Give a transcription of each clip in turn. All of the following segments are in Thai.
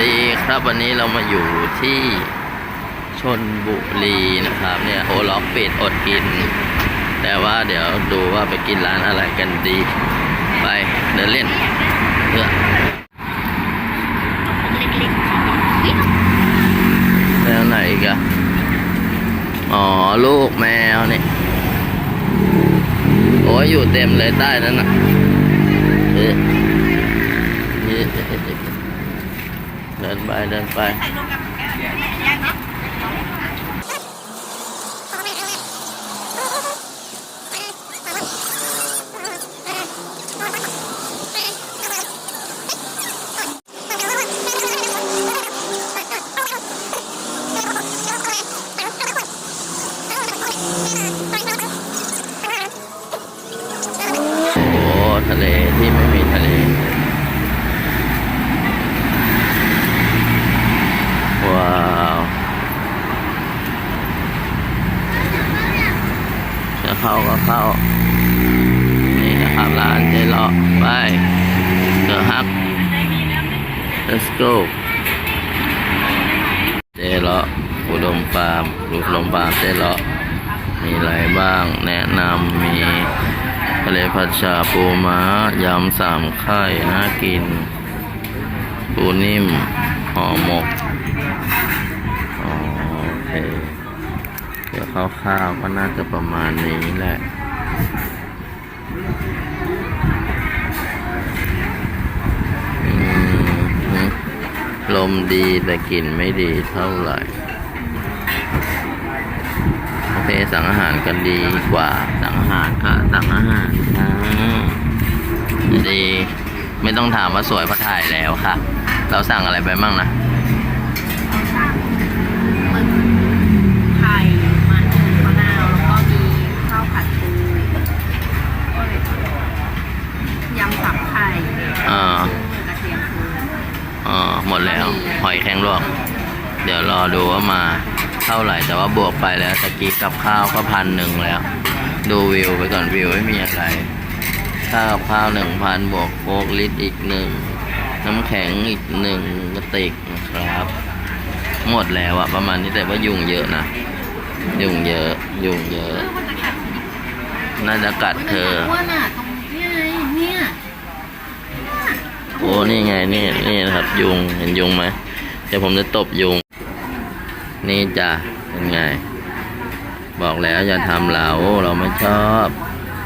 ดีครับวันนี้เรามาอยู่ที่ชนบุรีนะครับ เนี่ยโอล็อกปิดอดกิน แต่ว่าเดี๋ยวดูว่าไปกินร้านอะไรกันดี ไปเดินเล่นเพื่อแล้วไหนอีกอะอ๋อ ลูกแมวนี่ โอ้ยอยู่เต็มเลยใต้นั้นนะเอ๊ะนี่เดิน ไปเดินไปโอ้ทะเลที่ไม่มีทะเล ว้าวจะเข้าก็เข้า นี่นะครับร้านเจเลาะ ไปเดอะฮัก let's go เจเลาะอุดมฟาร์มอุดมฟาร์มเจเลาะมีอะไรบ้าง แนะนำมีทะเลผัดชาปูม้ายำสามไข่น่ากิน ปูนิ่มห่อหมกอ๋อโอเค เดี๋ยวคร่าวๆก็น่าจะประมาณนี้แหละ ลมดีแต่กลิ่นไม่ดีเท่าไหร่ โอเคสั่งอาหารกันดีกว่า สั่งอาหารค่ะสั่งอาหารค่ะดี ไม่ต้องถามว่าสวยเพราะถ่ายแล้วค่ะ เราสั่งอะไรไปบ้างนะ ไปแล้วตะกี้กับข้าวก็พันหนึ่งแล้ว ดูวิวไปก่อนวิวไม่มีอะไรค่ากับข้าวหนึ่งพันบวกโคกลิตรอีกหนึ่งน้ำแข็งอีกหนึ่งกระติกนะครับ หมดแล้วอะประมาณนี้แต่ว่ายุงเยอะนะยุงเยอะยุงเยอะ น่าจะกัดเธออ้วนอะตรงนี้ไงเนี่ยโอ้นี่ไงนี่นี่นะครับ ยุงเห็นยุงไหมเดี๋ยวผมจะตบยุง นี่จ้ะเป็นไง บอกแล้วอย่าทำเราเราไม่ชอบ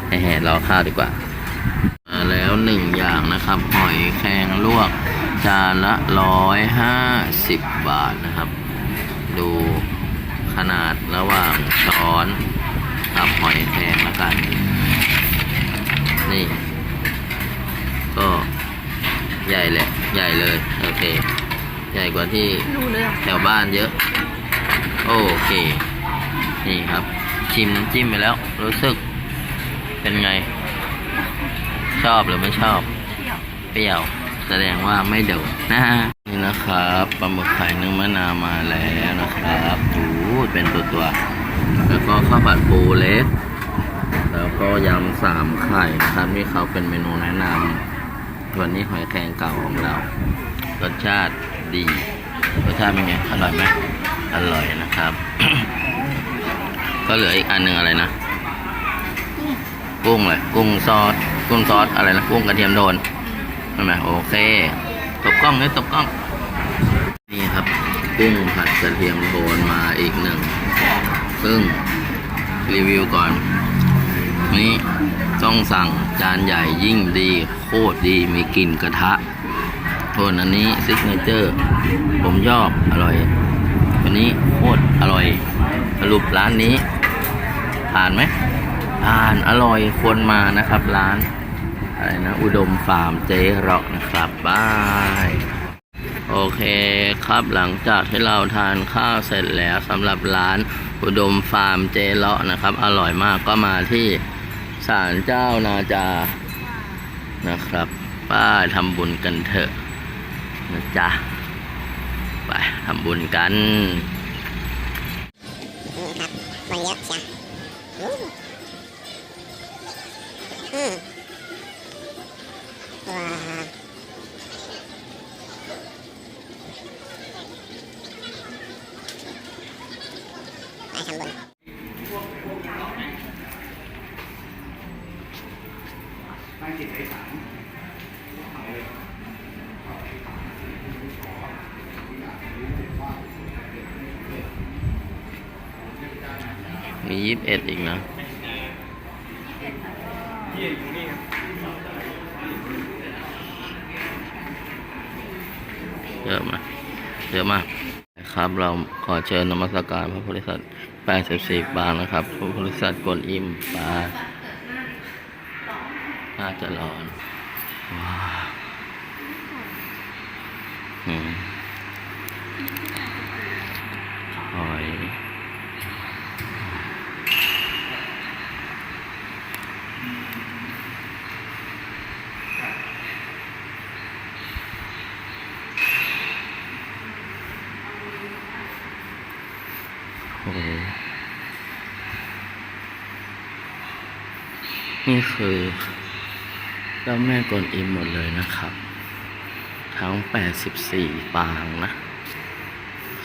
ให้แห่รอข้าวดีกว่า มาแล้วหนึ่งอย่างนะครับ หอยแครงลวก จานละร้อยห้าสิบบาทนะครับ ดูขนาดระหว่างช้อนกับหอยแครงแล้วกัน นี่ ก็ใหญ่เลยใหญ่เลย โอเค ใหญ่กว่าที่ดูเลยอะแถวบ้านเยอะ โอเค นี่ครับ ชิมน้ำจิ้มไปแล้ว รู้สึกเป็นไง ชอบหรือไม่ชอบ เปรี้ยว แสดงว่าไม่เดือดนะฮะนี่นะครับปลาหมึกไข่นึ่งมะนาวมาแล้วนะครับโอ้โหเป็นตัวตัวๆแล้วก็ข้าวผัดปูเล็ก แล้วก็ยำสามไข่นะครับนี่เขาเป็นเมนูแนะนำวันนี้หอยแครงเก่าของเรา รสชาติดีรสชาติเป็นไง อร่อยไหมอร่อยนะครับ ก็เหลืออีกอันหนึ่งอะไรนะ กุ้งเลยกุ้งซอส กุ้งซอสอะไรนะ กุ้งกระเทียมโดนใช่ไหมโอเค ตบกล้องเลยตบกล้อง นี่ครับ กุ้งผัดกระเทียมโทนมาอีกหนึ่ง ซึ่งรีวิวก่อน นี่ต้องสั่งจานใหญ่ยิ่งดี โคตรดีมีกลิ่นกระทะโทนอันนี้ซิกเนเจอร์ ผมชอบอร่อยวันนี้โคตรอร่อย สรุปร้านนี้ ผ่านไหมผ่านอร่อยควรมานะครับร้านอะไรนะอุดมฟาร์มเจ๊เเราะนะครับบายโอเคครับหลังจากที่เราทานข้าวเสร็จแล้วสำหรับร้านอุดมฟาร์มเจเลาะนะครับ อร่อยมากก็มาที่ศาลเจ้านาจานะครับ ป้าทำบุญกันเถอะนะจ๊ะไปทำบุญกัน ครับคนเยอะเชียวอืมอืมว้าว มาทำบุญ มียี่สิบเอ็ดอีกนะเยอะมากเยอะมากนะครับเราขอเชิญนมัสการพระโพธิสัตว์84 ปางนะครับ พระโพธิสัตว์กวนอิมปาน่าจะร้อนว้าวอืมหอยโอ้โห นี่คือเจ้าแม่กวนอิมหมดเลยนะครับ ทั้ง 84 ปางนะ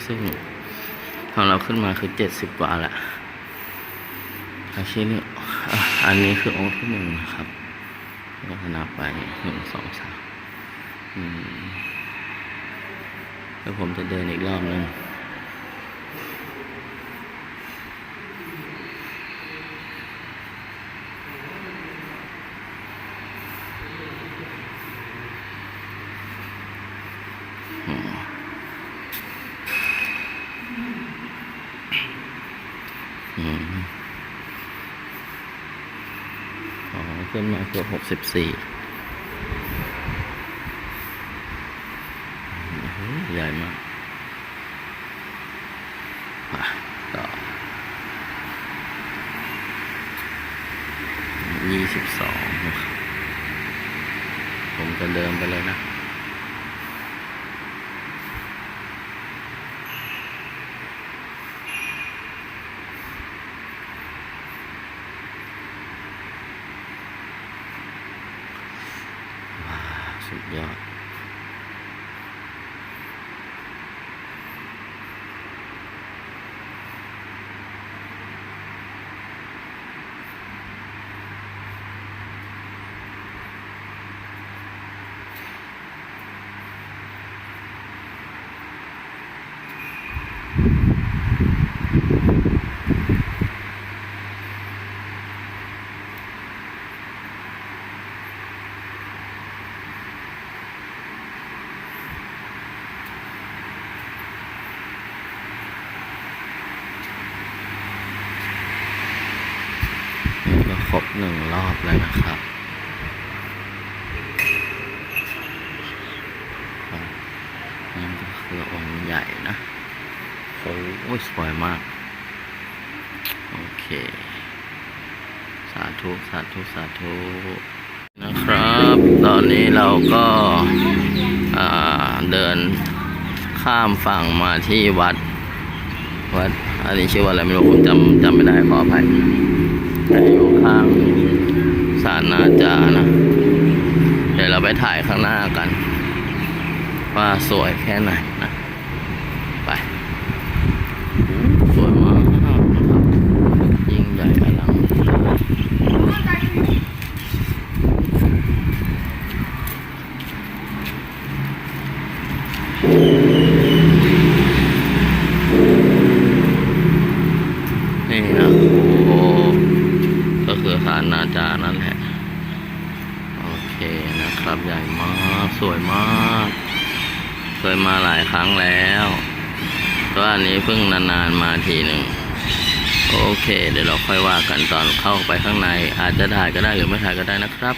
ซึ่งของเราขึ้นมาคือ 70 กว่าละอาชีนี้อะอันนี้คือองค์ที่หนึ่งนะครับก็นับไปหนึ่งสองสามแล้วผมจะเดินอีกรอบหนึง อืม อืมอ๋อขึ้นมาเกือบหกสิบสี่ใหญ่มากอะต่อยี่สิบสองครับผมจะเดินไปเลยนะ ว้าว สุดยอด นี่ก็ ครบหนึ่งรอบแล้วนะครับนั่ก็คือองค์ใหญ่นะโอ้ยสวยมาก โอเค สาธุ สาธุ สาธุ นะครับ ตอนนี้เราก็าเดินข้ามฝั่งมาที่วัด วัด อันนี้ชื่อว่าอะไรไม่รู้ผมจำจำไม่ได้ขออภัย อยู่ข้างศาลนาจานะ เดี๋ยวเราไปถ่ายข้างหน้ากัน ว่าสวยแค่ไหนนะ ไป สวยมากนะครับยิ่งใหญ่อลังการนี่นะโอ้ก็คือศาลนาจานั่นแหละ โอเค นะครับใหญ่มากสวยมาก เคยมาหลายครั้งแล้วก็อันนี้เพิ่งนานๆมาทีหนึ่งโอเค เดี๋ยวเราค่อยว่ากันตอนเข้าไปข้างใน อาจจะถ่ายก็ได้หรือไม่ถ่ายก็ได้นะครับ